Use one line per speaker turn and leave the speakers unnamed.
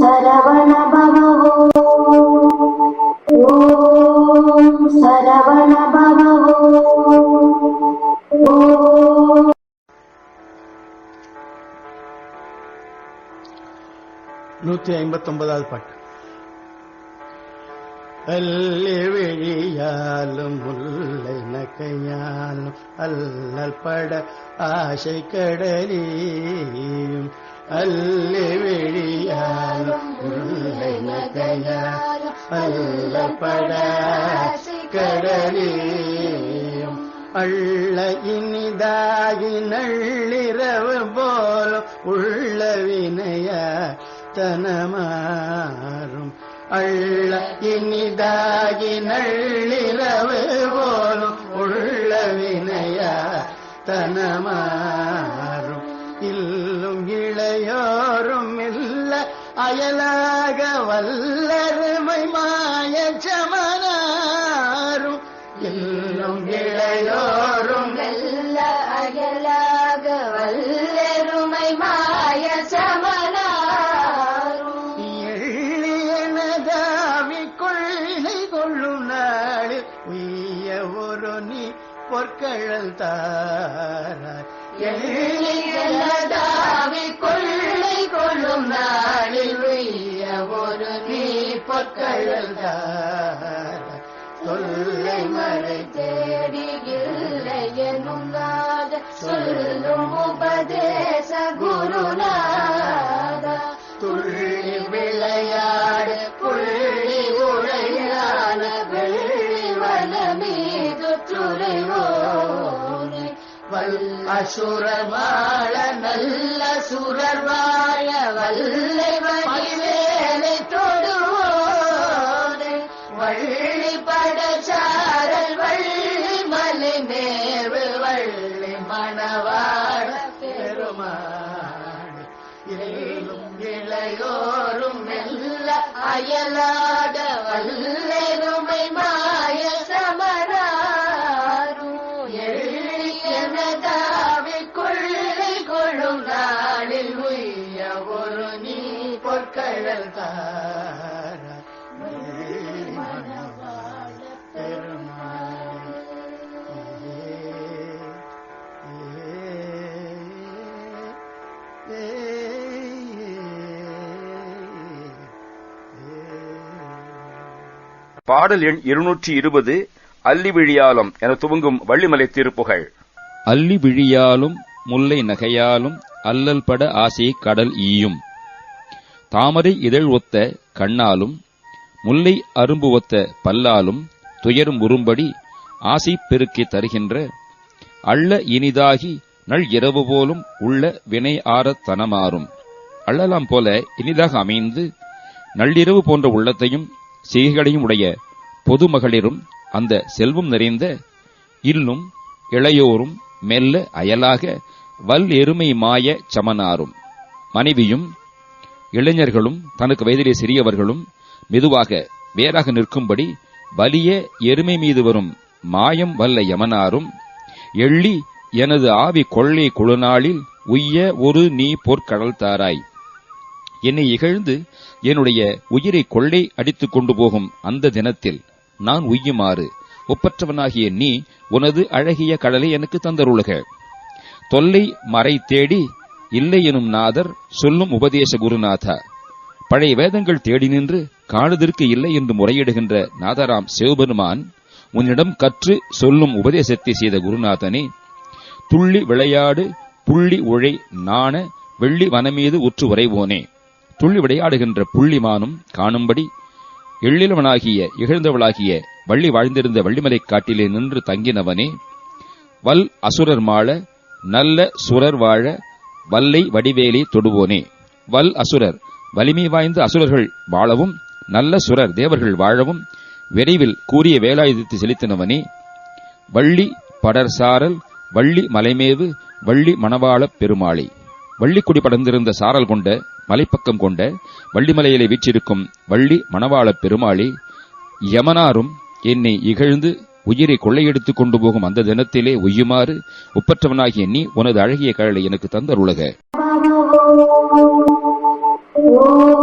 சரவண பவோ ஓம் சரவண பவோ
நூத்தி ஐம்பத்தி ஒன்பதாவது பாட்டு. அல்லி விழியாலும் முல்லை நக்கையாலும் அல்லல் பட ஆசை கடலியும் அல்லி விழியாலும் முல்லை நகையாலும் அல்லல் பட கடலியும் அள்ள இனிதாகி நள்ளிரவு போலும் உள்ள வினையா தனமாறும். அள்ள இனிதாகி நள்ளிரவு போலும் உள்ள வினையா தனமாறும். இல்லும் இளையோரும் இல்ல அயலாக வல்லருமை மாய சமனாரும் இல்லும் இளையோரும்
வெல்ல அயலாக வல்லருமை மாய சமனாரும்
எள்ளியனதாவி கொள்ளை கொள்ளும் நாளில் உய்ய ஒரு நீ பொற்கழல் தாராய்
எள்ளியனதாவி பொற்கழல்
தாராய்
தொல்லை மறை தேடி இல்லை எனும் சொல்லும் உபதேச குருநாத
துள்ளி விளையாடு
புள்ளி உழையான வெள்ளி வனமீது துறைவோனே
வல் வாழ நல்ல சுரர் வாழ
வல்லை வடிவேலை வள்ளி படச்சாரல் வள்ளி மலை மேவு வள்ளி மணவாட
பெருமாள். எல்லும்
இளையோரும் மெல்ல அயலாட வல்லெருமை மாய சமராரும். எளியனதாவி
பாடல் எண் இருநூற்றி இருபது அல்லி விழியாலம் என துவங்கும் வள்ளிமலை திருப்புகழ்
அல்லி விழியாலும் முல்லை நகையாலும் அல்லல் பட ஆசையை கடல் ஈயும். தாமரை இதழ் ஒத்த கண்ணாலும் முல்லை அரும்பு ஒத்த பல்லாலும் துயரும் உறும்படி ஆசை பெருக்கி தருகின்ற அள்ள இனிதாகி நள் இரவு போலும் உள்ள வினை ஆறத் தனமாறும். அள்ளலாம் போல இனிதாக அமைந்து நள்ளிரவு போன்ற உள்ளத்தையும் செய்கைகளையும் உடைய பொதுமகளிரும் அந்த செல்வம் நிறைந்த இல்லும் இளையோரும் மெல்ல அயலாக வல் எருமை மாய சமனாரும். மனைவியும் இளைஞர்களும் தனக்கு வயதிலே சிறியவர்களும் மெதுவாக வேறாக நிற்கும்படி வலிய எருமை மீது வரும் மாயம் வல்ல யமனாரும் எள்ளி எனது ஆவி கொள்ளை குழுநாளில் உய்ய ஒரு நீ பொற்கடல் தாராய். என்னை இகழ்ந்து என்னுடைய உயிரை கொள்ளை அடித்துக் கொண்டு போகும் அந்த தினத்தில் நான் உய்யுமாறு ஒப்பற்றவனாகிய நீ உனது அழகிய கடலை எனக்கு தந்தருளுக. தொல்லை மறை தேடி இல்லை எனும் நாதர் சொல்லும் உபதேச குருநாதா. பழைய வேதங்கள் தேடி நின்று காணுதற்கு இல்லை என்று முறையிடுகின்ற நாதராம் சிவபெருமான் உன்னிடம் கற்று சொல்லும் உபதேசத்தை செய்த குருநாதனே துள்ளி விளையாடு புள்ளி உழை நாண வெள்ளி வனமீது உற்று உறைவோனே. துள்ளி விளையாடுகின்ற புள்ளிமானும் காணும்படி எள்ளிலவனாகிய இகழ்ந்தவளாகிய வள்ளி வாழ்ந்திருந்த வள்ளிமலை காட்டிலே நின்று தங்கினவனே வல் அசுரர் மாள நல்ல சுரர் வாழ வல்லை வடிவேலி தொடுவோனே. வல் அசுரர் வலிமை வாய்ந்த அசுரர்கள் வாழவும் நல்ல சுரர் தேவர்கள் வாழவும் விரைவில் கூறிய வேலாயுதத்தை செலுத்தினவனே. வள்ளி படர்சாரல் வள்ளி மலைமேவு வள்ளி மணவாளப் பெருமாளை. வள்ளிக்குடி படர்ந்திருந்த சாரல் கொண்ட மலைப்பக்கம் கொண்ட வள்ளிமலையிலே வீற்றிருக்கும் வள்ளி மணவாளப் பெருமாளி யமனாரும் என்னை இகழ்ந்து உயிரை கொள்ளையெடுத்துக் கொண்டு போகும் அந்த தினத்திலே உய்யுமாறு ஒப்பற்றவனாகிய நீ உனது அழகிய கழலை எனக்கு தந்தருளக.